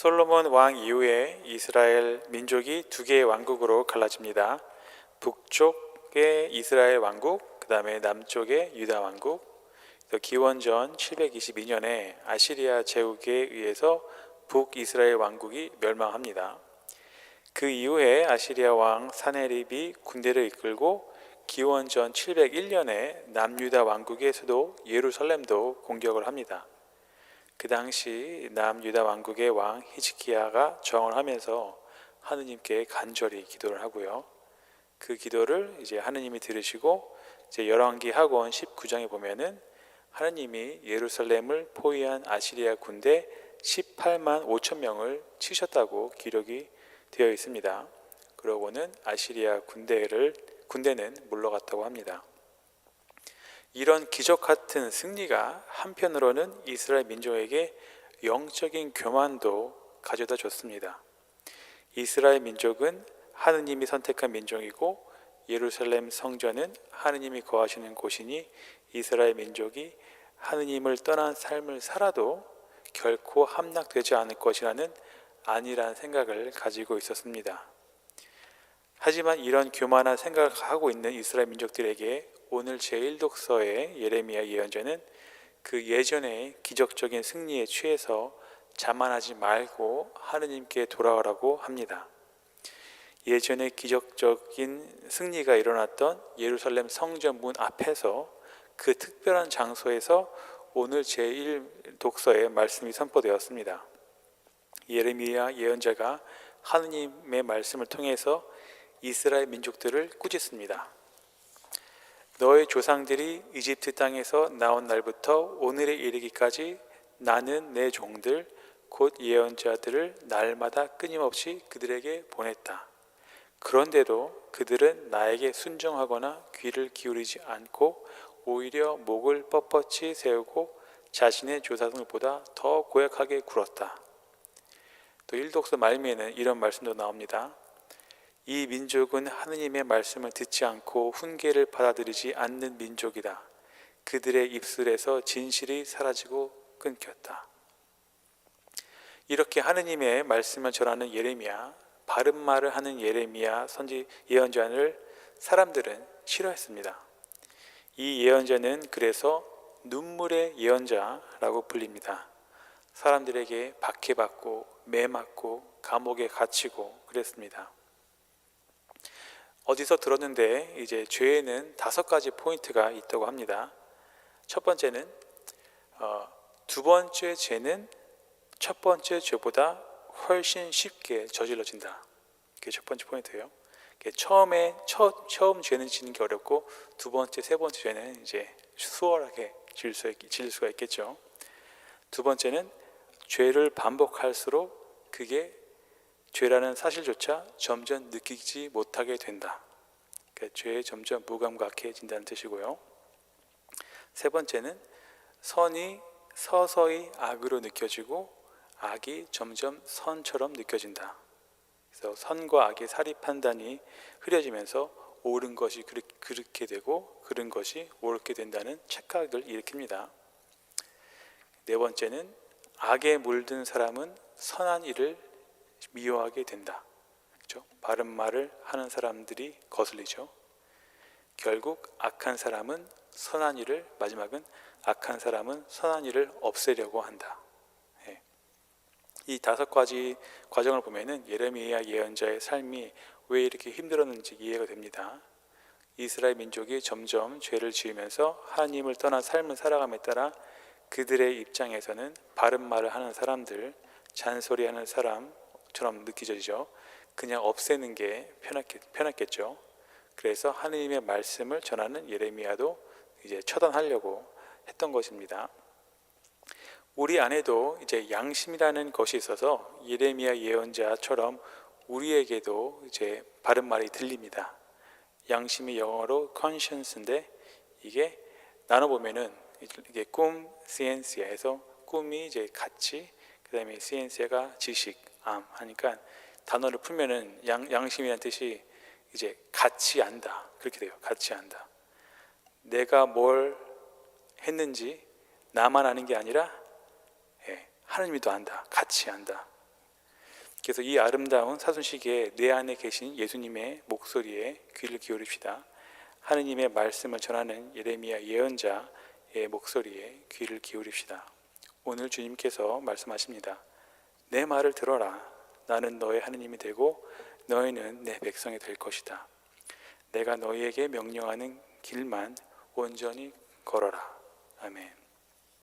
솔로몬 왕 이후에 이스라엘 민족이 두 개의 왕국으로 갈라집니다. 북쪽의 이스라엘 왕국, 그 다음에 남쪽의 유다 왕국. 기원전 722년에 아시리아 제국에 의해서 북이스라엘 왕국이 멸망합니다. 그 이후에 아시리아 왕 사네립이 군대를 이끌고 기원전 701년에 남유다 왕국의 수도 예루살렘도 공격을 합니다. 그 당시 남유다 왕국의 왕 히즈키야가 저항을 하면서 하느님께 간절히 기도를 하고요. 그 기도를 이제 하느님이 들으시고 이제 열왕기 하권 19장에 보면은 하느님이 예루살렘을 포위한 아시리아 군대 18만 5천 명을 치셨다고 기록이 되어 있습니다. 그러고는 아시리아 군대를 군대는 물러갔다고 합니다. 이런 기적 같은 승리가 한편으로는 이스라엘 민족에게 영적인 교만도 가져다 줬습니다. 이스라엘 민족은 하느님이 선택한 민족이고 예루살렘 성전은 하느님이 거하시는 곳이니 이스라엘 민족이 하느님을 떠난 삶을 살아도 결코 함락되지 않을 것이라는 아니란 생각을 가지고 있었습니다. 하지만 이런 교만한 생각을 하고 있는 이스라엘 민족들에게 오늘 제1독서의 예레미야 예언자는 그 예전의 기적적인 승리에 취해서 자만하지 말고 하느님께 돌아오라고 합니다. 예전의 기적적인 승리가 일어났던 예루살렘 성전 문 앞에서 그 특별한 장소에서 오늘 제1독서의 말씀이 선포되었습니다. 예레미야 예언자가 하느님의 말씀을 통해서 이스라엘 민족들을 꾸짖습니다. 너의 조상들이 이집트 땅에서 나온 날부터 오늘에 이르기까지 나는 내 종들 곧 예언자들을 날마다 끊임없이 그들에게 보냈다. 그런데도 그들은 나에게 순종하거나 귀를 기울이지 않고 오히려 목을 뻣뻣이 세우고 자신의 조상들보다 더 고약하게 굴었다. 또 일독서 말미에는 이런 말씀도 나옵니다. 이 민족은 하느님의 말씀을 듣지 않고 훈계를 받아들이지 않는 민족이다. 그들의 입술에서 진실이 사라지고 끊겼다. 이렇게 하느님의 말씀을 전하는 예레미야, 바른 말을 하는 예레미야 선지 예언자를 사람들은 싫어했습니다. 이 예언자는 그래서 눈물의 예언자라고 불립니다. 사람들에게 박해받고 매맞고 감옥에 갇히고 그랬습니다. 어디서 들었는데 이제 죄에는 다섯 가지 포인트가 있다고 합니다. 첫 번째는 어, 두 번째 죄는 첫 번째 죄보다 훨씬 쉽게 저질러진다. 그게 첫 번째 포인트예요. 처음에 첫, 처음 죄는 지는 게 어렵고 두 번째, 세 번째 죄는 이제 수월하게 질, 수, 질 수가 있겠죠. 두 번째는 죄를 반복할수록 그게 죄라는 사실조차 점점 느끼지 못하게 된다. 그러니까 죄에 점점 무감각해진다는 뜻이고요. 세 번째는 선이 서서히 악으로 느껴지고 악이 점점 선처럼 느껴진다. 그래서 선과 악의 사리 판단이 흐려지면서 옳은 것이 그렇게 되고 그른 것이 옳게 된다는 착각을 일으킵니다. 네 번째는 악에 물든 사람은 선한 일을 미워하게 된다. 그렇죠? 바른 말을 하는 사람들이 거슬리죠. 결국 악한 사람은 선한 일을 마지막은 악한 사람은 선한 일을 없애려고 한다. 예. 이 다섯 가지 과정을 보면은 예레미야 예언자의 삶이 왜 이렇게 힘들었는지 이해가 됩니다. 이스라엘 민족이 점점 죄를 지으면서 하나님을 떠난 삶을 살아감에 따라 그들의 입장에서는 바른 말을 하는 사람들, 잔소리하는 사람 처럼 느껴지죠. 그냥 없애는 게 편했겠, 편했겠 죠. 그래서 하느님의 말씀을 전하는 예레미야도 이제 처단하려고 했던 것입니다. 우리 안에도 이제 양심이라는 것이 있어서 예레미야 예언자처럼 우리에게도 이제 바른 말이 들립니다. 양심이 영어로 conscience인데 이게 나눠 보면은 이게 꿈, 시엔시아에서 꿈이 이제 가치, 그다음에 시엔시아가 지식, 암 하니까 단어를 풀면은 양, 양심이라는 뜻이 이제 같이 안다 그렇게 돼요. 같이 안다. 내가 뭘 했는지 나만 아는 게 아니라 예, 또 안다. 같이 안다. 그래서 이 아름다운 사순시기에 내 안에 계신 예수님의 목소리에 귀를 기울입시다. 하느님의 말씀을 전하는 예레미야 예언자의 목소리에 귀를 기울입시다. 오늘 주님께서 말씀하십니다. 내 말을 들어라. 나는 너의 하느님이 되고 너희는 내 백성이 될 것이다. 내가 너희에게 명령하는 길만 온전히 걸어라. 아멘.